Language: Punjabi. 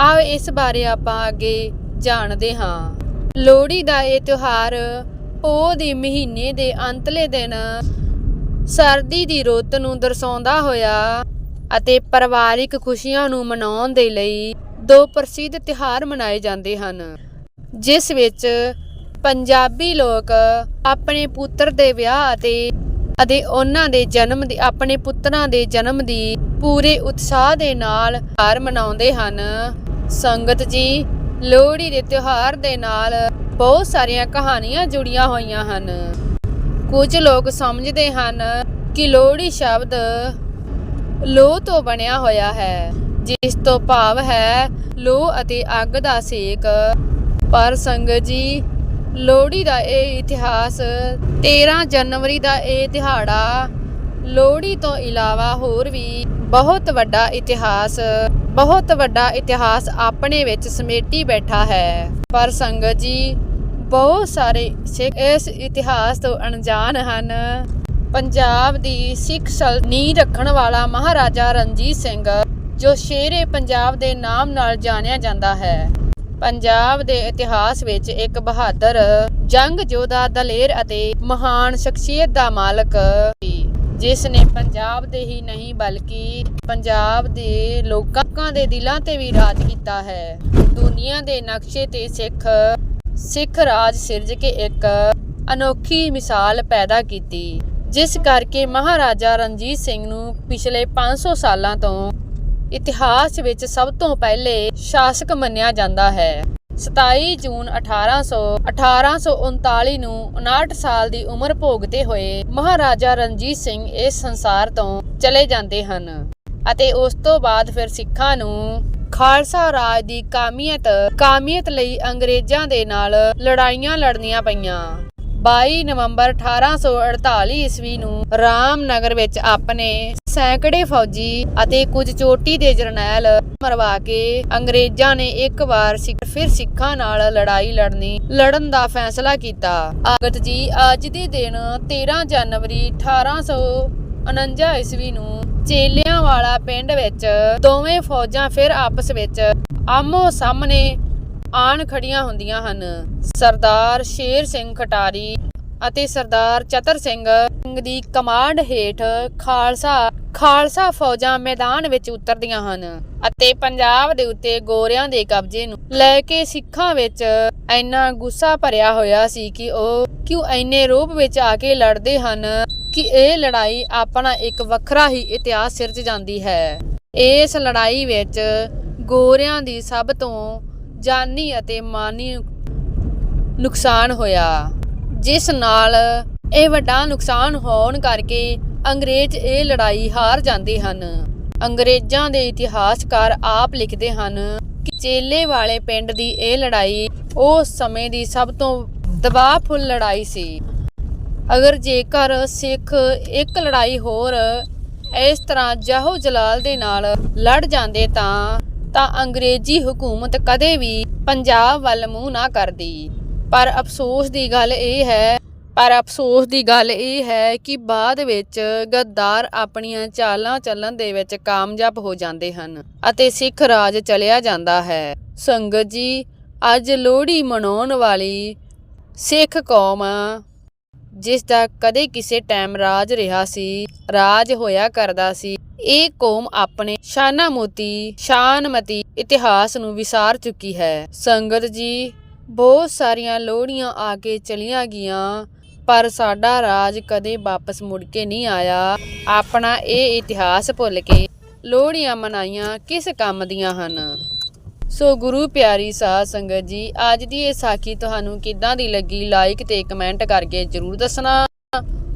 ਆਓ ਇਸ ਬਾਰੇ ਆਪਾਂ ਅੱਗੇ ਜਾਣਦੇ ਹਾਂ। ਲੋਹੜੀ ਦਾ ਇਹ ਤਿਉਹਾਰ ਪੋ ਦੇ ਮਹੀਨੇ ਦੇ ਅੰਤਲੇ ਦਿਨ ਸਰਦੀ ਦੀ ਰੁੱਤ ਨੂੰ ਦਰਸਾਉਂਦਾ ਹੋਇਆ ਅਤੇ ਪਰਿਵਾਰਿਕ ਖੁਸ਼ੀਆਂ ਨੂੰ ਮਨਾਉਣ ਦੇ ਲਈ ਦੋ ਪ੍ਰਸਿੱਧ ਤਿਉਹਾਰ ਮਨਾਏ ਜਾਂਦੇ ਹਨ। ਜਿਸ ਵਿੱਚ ਪੰਜਾਬੀ ਲੋਕ ਆਪਣੇ ਪੁੱਤਰ ਦੇ ਵਿਆਹ ਅਤੇ ਅਤੇ ਉਹਨਾਂ ਦੇ ਜਨਮ ਦੀ, ਆਪਣੇ ਪੁੱਤਰਾਂ ਦੇ ਜਨਮ ਦੀ ਪੂਰੇ ਉਤਸ਼ਾਹ ਦੇ ਨਾਲ ਤਿਉਹਾਰ ਮਨਾਉਂਦੇ ਹਨ। ਸੰਗਤ ਜੀ, ਲੋਹੜੀ ਦੇ ਤਿਉਹਾਰ ਦੇ ਨਾਲ ਬਹੁਤ ਸਾਰੀਆਂ ਕਹਾਣੀਆਂ ਜੁੜੀਆਂ ਹੋਈਆਂ ਹਨ। ਕੁਝ ਲੋਕ ਸਮਝਦੇ ਹਨ ਕਿ ਲੋਹੜੀ ਸ਼ਬਦ ਲੋਹ ਤੋਂ ਬਣਿਆ ਹੋਇਆ ਹੈ, ਜਿਸ ਤੋਂ ਭਾਵ ਹੈ ਲੋਹ ਅਤੇ ਅੱਗ ਦਾ ਸੇਕ। ਪਰ ਸੰਗਤ ਜੀ, ਲੋਹੜੀ ਦਾ ਇਹ ਇਤਿਹਾਸ 13 ਜਨਵਰੀ ਦਾ ਇਹ ਦਿਹਾੜਾ ਲੋਹੜੀ ਤੋਂ ਇਲਾਵਾ ਹੋਰ ਵੀ ਬਹੁਤ ਵੱਡਾ ਇਤਿਹਾਸ, ਬਹੁਤ ਵੱਡਾ ਇਤਿਹਾਸ ਆਪਣੇ ਵਿੱਚ ਸਮੇਟੀ ਬੈਠਾ ਹੈ। ਪਰ ਸੰਗਤ ਜੀ, ਬਹੁਤ ਸਾਰੇ ਸਿੱਖ ਇਸ ਇਤਿਹਾਸ ਤੋਂ ਅਣਜਾਣ ਹਨ। ਪੰਜਾਬ ਦੀ ਸਿੱਖ ਨੀਂਹ ਰੱਖਣ ਵਾਲਾ ਮਹਾਰਾਜਾ ਰਣਜੀਤ ਸਿੰਘ, ਜੋ ਸ਼ੇਰੇ ਪੰਜਾਬ ਦੇ ਨਾਮ ਨਾਲ ਜਾਣਿਆ ਜਾਂਦਾ ਹੈ। ਪੰਜਾਬ ਦੇ ਇਤਿਹਾਸ ਵਿੱਚ ਇੱਕ ਬਹਾਦਰ ਜੰਗ ਯੋਧਾ ਦਲੇਰ ਅਤੇ ਮਹਾਨ ਸ਼ਖਸੀਅਤ ਦਾ ਮਾਲਕ ਜਿਸ ਨੇ ਪੰਜਾਬ ਦੇ ਹੀ ਨਹੀਂ ਬਲਕਿ ਪੰਜਾਬ ਦੇ ਲੋਕਾਂ ਦੇ ਦਿਲਾਂ ਤੇ ਵੀ ਰਾਜ ਕੀਤਾ ਹੈ। ਦੁਨੀਆ ਦੇ ਨਕਸ਼ੇ ਤੇ ਸਿੱਖ ਸਿੱਖ ਰਾਜ ਸਿਰਜ ਕੇ ਇੱਕ ਅਨੋਖੀ ਮਿਸਾਲ ਪੈਦਾ ਕੀਤੀ, ਜਿਸ ਕਰਕੇ ਮਹਾਰਾਜਾ ਰਣਜੀਤ ਸਿੰਘ ਨੂੰ ਪਿਛਲੇ 500 ਸਾਲਾਂ ਤੋਂ ਇਤਿਹਾਸ ਵਿੱਚ ਸਭ ਤੋਂ ਪਹਿਲੇ ਸ਼ਾਸਕ ਮੰਨਿਆ ਜਾਂਦਾ ਹੈ। 27 ਜੂਨ 1800 1839 ਨੂੰ 59 ਸਾਲ ਦੀ ਉਮਰ ਭੋਗਤੇ ਹੋਏ ਮਹਾਰਾਜਾ ਰਣਜੀਤ ਸਿੰਘ ਇਸ ਸੰਸਾਰ ਤੋਂ ਚਲੇ ਜਾਂਦੇ ਹਨ ਅਤੇ ਉਸ ਤੋਂ ਬਾਅਦ ਫਿਰ ਸਿੱਖਾਂ ਨੂੰ ਖਾਲਸਾ ਰਾਜ ਦੀ ਕਾਮੀਅਤ ਕਾਮੀਅਤ ਲਈ ਅੰਗਰੇਜ਼ਾਂ ਦੇ ਨਾਲ ਲੜਾਈਆਂ ਲੜਨੀਆਂ ਪਈਆਂ। 22 ਨਵੰਬਰ 1848 ਈਸਵੀ ਨੂੰ ਰਾਮਨਗਰ ਵਿੱਚ ਆਪਣੇ ਸੈਂਕੜੇ ਫੌਜੀ ਅਤੇ ਕੁਝ ਚੋਟੀ ਦੇ ਜਰਨੈਲ ਮਰਵਾ ਕੇ ਅੰਗਰੇਜ਼ਾਂ ਨੇ ਇੱਕ ਵਾਰ ਫਿਰ ਸਿੱਖਾਂ ਨਾਲ ਲੜਾਈ ਲੜਨੀ, ਲੜਨ ਦਾ ਫੈਸਲਾ ਕੀਤਾ। ਆਗਤ ਜੀ, ਅੱਜ ਦੇ ਦਿਨ 13 ਜਨਵਰੀ 1849 ਈਸਵੀ ਨੂੰ ਚੇਲਿਆਂ ਵਾਲਾ ਪਿੰਡ ਵਿੱਚ ਦੋਵੇਂ ਫੌਜਾਂ ਫਿਰ ਆਪਸ ਵਿੱਚ ਆਮੋ ਸਾਹਮਣੇ ਆਣ ਖੜੀਆਂ ਹੁੰਦੀਆਂ ਹਨ। ਸਰਦਾਰ ਸ਼ੇਰ ਸਿੰਘ ਖਟਾਰੀ ਅਤੇ ਸਰਦਾਰ ਚਤਰ ਸਿੰਘ ਦੀ ਕਮਾਂਡ ਹੇਠ ਖਾਲਸਾ ਖਾਲਸਾ ਫੌਜਾਂ ਮੈਦਾਨ ਵਿੱਚ ਉਤਰਦੀਆਂ ਹਨ ਅਤੇ ਪੰਜਾਬ ਦੇ ਉੱਤੇ ਗੋਰਿਆਂ ਦੇ ਕਬਜ਼ੇ ਨੂੰ ਲੈ ਕੇ ਸਿੱਖਾਂ ਵਿੱਚ ਇੰਨਾ ਗੁੱਸਾ ਭਰਿਆ ਹੋਇਆ ਸੀ ਕਿ ਉਹ ਕਿਉਂ ਇੰਨੇ ਰੂਪ ਵਿੱਚ ਆ ਕੇ ਲੜਦੇ ਹਨ ਕਿ ਇਹ ਲੜਾਈ ਆਪਣਾ ਇੱਕ ਵੱਖਰਾ ਹੀ ਇਤਿਹਾਸ ਸਿਰਜ ਜਾਂਦੀ ਹੈ। ਇਸ ਲੜਾਈ ਵਿੱਚ ਗੋਰਿਆਂ ਦੀ ਸਭ ਤੋਂ ਜਾਨੀ ਅਤੇ ਮਾਨੀ ਨੁਕਸਾਨ ਹੋਇਆ। ਜਿਸ ਨਾਲ ਇਹ ਵੱਡਾ ਨੁਕਸਾਨ ਹੋਣ ਕਰਕੇ ਅੰਗਰੇਜ਼ ਇਹ ਲੜਾਈ ਹਾਰ ਜਾਂਦੇ ਹਨ। ਅੰਗਰੇਜ਼ਾਂ ਦੇ ਇਤਿਹਾਸਕਾਰ ਆਪ ਲਿਖਦੇ ਹਨ ਕਿ ਚੇਲੇ ਵਾਲੇ ਪਿੰਡ ਦੀ ਇਹ ਲੜਾਈ ਉਸ ਸਮੇਂ ਦੀ ਸਭ ਤੋਂ ਦਬਾਅਫੁੱਲ ਲੜਾਈ ਸੀ। ਅਗਰ ਜੇਕਰ ਸਿੱਖ ਇੱਕ ਲੜਾਈ ਹੋਰ ਇਸ ਤਰ੍ਹਾਂ ਜਾਹੋ ਜਲਾਲ ਦੇ ਨਾਲ ਲੜ ਜਾਂਦੇ ਤਾਂ ਤਾਂ ਅੰਗਰੇਜ਼ੀ ਹਕੂਮਤ ਕਦੇ ਵੀ ਪੰਜਾਬ ਵੱਲ ਮੂੰਹ ਨਾ ਕਰਦੀ। ਪਰ ਅਫਸੋਸ ਦੀ ਗੱਲ ਇਹ ਹੈ, ਪਰ ਅਫਸੋਸ ਦੀ ਗੱਲ ਇਹ ਹੈ ਕਿ ਬਾਅਦ ਵਿੱਚ ਗੱਦਾਰ ਆਪਣੀਆਂ ਚਾਲਾਂ ਚੱਲਣ ਦੇ ਵਿੱਚ ਕਾਮਯਾਬ ਹੋ ਜਾਂਦੇ ਹਨ ਅਤੇ ਸਿੱਖ ਰਾਜ ਚਲਿਆ ਜਾਂਦਾ ਹੈ। ਸੰਗਤ ਜੀ, ਅੱਜ ਲੋਹੜੀ ਮਨਾਉਣ ਵਾਲੀ ਸਿੱਖ ਕੌਮ ਜਿਸ ਦਾ ਕਦੇ ਕਿਸੇ ਟਾਈਮ ਰਾਜ ਰਿਹਾ ਸੀ, ਰਾਜ ਹੋਇਆ ਕਰਦਾ ਸੀ। ਇਹ ਕੌਮ ਆਪਣੇ ਸ਼ਾਨਾ ਸ਼ਾਨਮਤੀ ਇਤਿਹਾਸ ਨੂੰ ਵਿਸਾਰ ਚੁੱਕੀ ਹੈ। ਸੰਗਤ ਜੀ, ਬਹੁਤ ਸਾਰੀਆਂ ਲੋਹੜੀਆਂ ਆ ਕੇ ਚਲੀਆਂ ਗਈਆਂ, ਪਰ ਸਾਡਾ ਰਾਜ ਕਦੇ ਵਾਪਸ ਮੁੜ ਕੇ ਨਹੀਂ ਆਇਆ। ਆਪਣਾ ਇਹ ਇਤਿਹਾਸ ਭੁੱਲ ਕੇ ਲੋਹੜੀਆਂ ਮਨਾਈਆਂ ਕਿਸ ਕੰਮ ਦੀਆਂ ਹਨ? ਸੋ ਗੁਰੂ ਪਿਆਰੀ ਸਾਧ ਸੰਗਤ ਜੀ, ਅੱਜ ਦੀ ਇਹ ਸਾਖੀ ਤੁਹਾਨੂੰ ਕਿੱਦਾਂ ਦੀ ਲੱਗੀ? ਲਾਈਕ ਤੇ ਕਮੈਂਟ ਕਰਕੇ ਜਰੂਰ ਦੱਸਣਾ।